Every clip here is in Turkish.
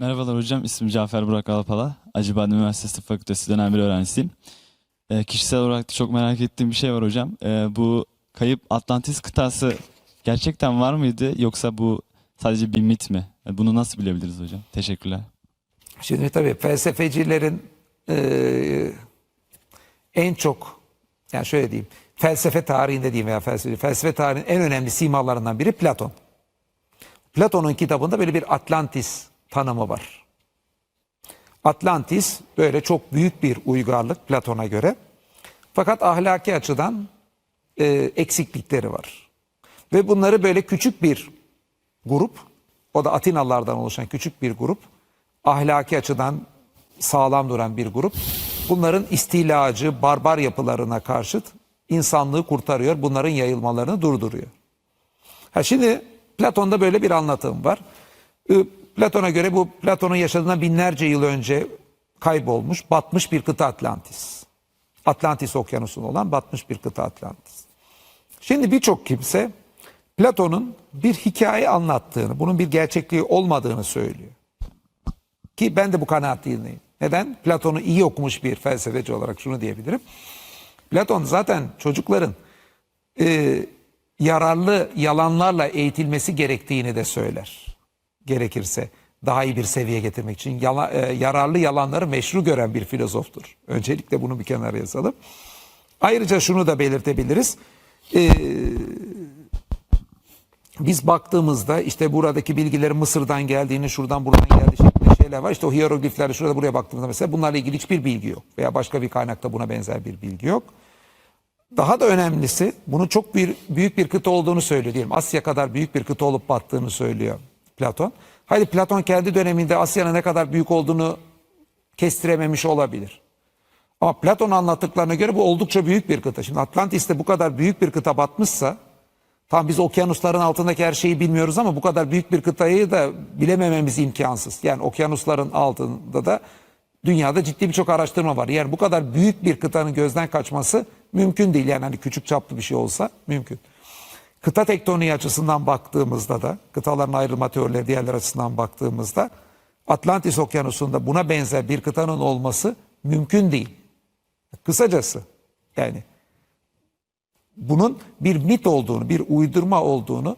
Merhabalar hocam, ismim Cafer Burak Alpala. Acıbadem Üniversitesi Tıp Fakültesi dönem bir öğrencisiyim. Ee, kişisel olarak da çok merak ettiğim bir şey var hocam. Ee, bu kayıp Atlantis kıtası gerçekten var mıydı yoksa bu sadece bir mit mi? Ee, Bunu nasıl bilebiliriz hocam? Teşekkürler. Şimdi tabii felsefecilerin eee, en çok yani şöyle diyeyim felsefe tarihinde diyeyim veya felsefe, felsefe tarihinin en önemli simalarından biri Platon. Platon'un kitabında böyle bir Atlantis tanımı var. Atlantis böyle çok büyük bir uygarlık Platon'a göre. Fakat ahlaki açıdan e, eksiklikleri var. Ve bunları böyle küçük bir grup, o da Atinalılardan oluşan küçük bir grup, ahlaki açıdan sağlam duran bir grup. Bunların istilacı, barbar yapılarına karşıt insanlığı kurtarıyor, bunların yayılmalarını durduruyor. Ha şimdi Platon'da böyle bir anlatım var. Platon'a göre bu Platon'un yaşadığından binlerce yıl önce kaybolmuş, batmış bir kıta Atlantis. Atlantis okyanusunda olan batmış bir kıta Atlantis. Şimdi birçok kimse Platon'un bir hikaye anlattığını, bunun bir gerçekliği olmadığını söylüyor. Ki ben de bu kanaatliyim. Neden? Platon'u iyi okumuş bir felsefeci olarak şunu diyebilirim. Platon zaten çocukların e, yararlı yalanlarla eğitilmesi gerektiğini de söyler. Gerekirse daha iyi bir seviye getirmek için yala- e, yararlı yalanları meşru gören bir filozoftur. Öncelikle bunu bir kenara yazalım. Ayrıca şunu da belirtebiliriz. E, biz baktığımızda işte buradaki bilgilerin Mısır'dan geldiğini, şuradan buradan geldiği şeklinde şeyler var. İşte o hierogliflerde şurada buraya baktığımızda mesela bunlarla ilgili hiçbir bilgi yok. Veya başka bir kaynakta buna benzer bir bilgi yok. Daha da önemlisi bunun çok bir, büyük bir kıta olduğunu söylüyor diyelim. Asya kadar büyük bir kıta olup battığını söylüyor Platon. Haydi Platon kendi döneminde Asya'nın ne kadar büyük olduğunu kestirememiş olabilir. Ama Platon anlattıklarına göre bu oldukça büyük bir kıta. Şimdi Atlantis'te bu kadar büyük bir kıta batmışsa Tam biz okyanusların altındaki her şeyi bilmiyoruz ama bu kadar büyük bir kıtayı da bilemememiz imkansız. Yani okyanusların altında da dünyada ciddi birçok araştırma var. Yani bu kadar büyük bir kıtanın gözden kaçması mümkün değil. Yani hani küçük çaplı bir şey olsa mümkün. Kıta tektoniği açısından baktığımızda da kıtaların ayrılma teorileri diğerler açısından baktığımızda Atlantis okyanusunda buna benzer bir kıtanın olması mümkün değil. Kısacası yani bunun bir mit olduğunu, bir uydurma olduğunu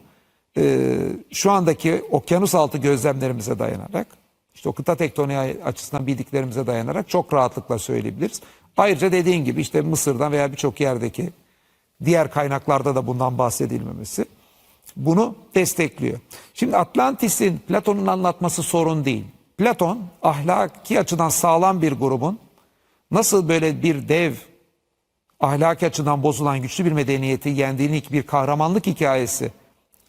e, şu andaki okyanus altı gözlemlerimize dayanarak, işte o kıta tektoniği açısından bildiklerimize dayanarak çok rahatlıkla söyleyebiliriz. Ayrıca dediğin gibi işte Mısır'dan veya birçok yerdeki diğer kaynaklarda da bundan bahsedilmemesi bunu destekliyor. Şimdi Atlantis'in Platon'un anlatması sorun değil. Platon ahlaki açıdan sağlam bir grubun nasıl böyle bir dev ahlaki açıdan bozulan güçlü bir medeniyeti yendiğini bir kahramanlık hikayesi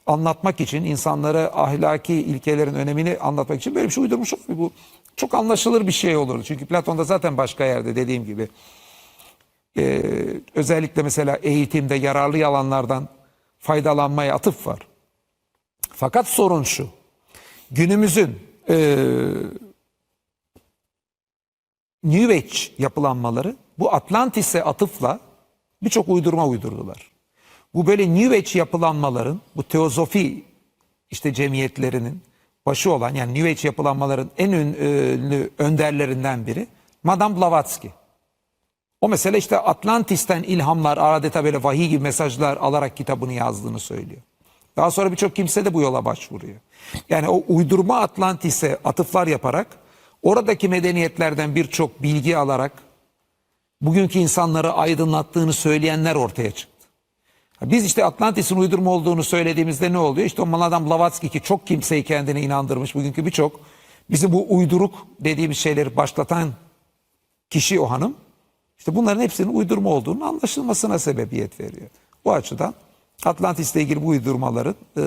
anlatmak için insanlara ahlaki ilkelerin önemini anlatmak için böyle bir şey uydurmuş. Bu çok anlaşılır bir şey olur. Çünkü Platon'da zaten başka yerde dediğim gibi e, özellikle mesela eğitimde yararlı yalanlardan faydalanmaya atıf var. Fakat sorun şu. Günümüzün e, New Age yapılanmaları bu Atlantis'e atıfla birçok uydurma uydurdular. Bu böyle New Age yapılanmaların, bu teozofi işte cemiyetlerinin başı olan yani New Age yapılanmaların en ünlü önderlerinden biri Madame Blavatsky. O mesela işte Atlantis'ten ilhamlar, adeta böyle vahiy gibi mesajlar alarak kitabını yazdığını söylüyor. Daha sonra birçok kimse de bu yola başvuruyor. Yani o uydurma Atlantis'e atıflar yaparak oradaki medeniyetlerden birçok bilgi alarak bugünkü insanları aydınlattığını söyleyenler ortaya çıktı. Biz işte Atlantis'in uydurma olduğunu söylediğimizde ne oluyor? İşte o Maladan Blavatsky ki çok kimseyi kendine inandırmış. Bugünkü birçok bizi bu uyduruk dediğimiz şeyleri başlatan kişi o hanım. İşte bunların hepsinin uydurma olduğunun anlaşılmasına sebebiyet veriyor. Bu açıdan Atlantis'le ilgili bu uydurmaların e,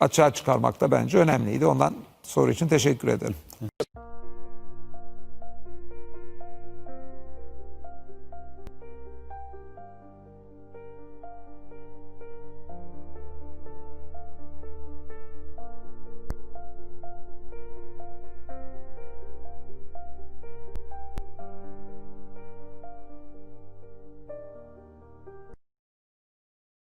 açığa çıkarmak da bence önemliydi. Ondan soru için teşekkür ederim.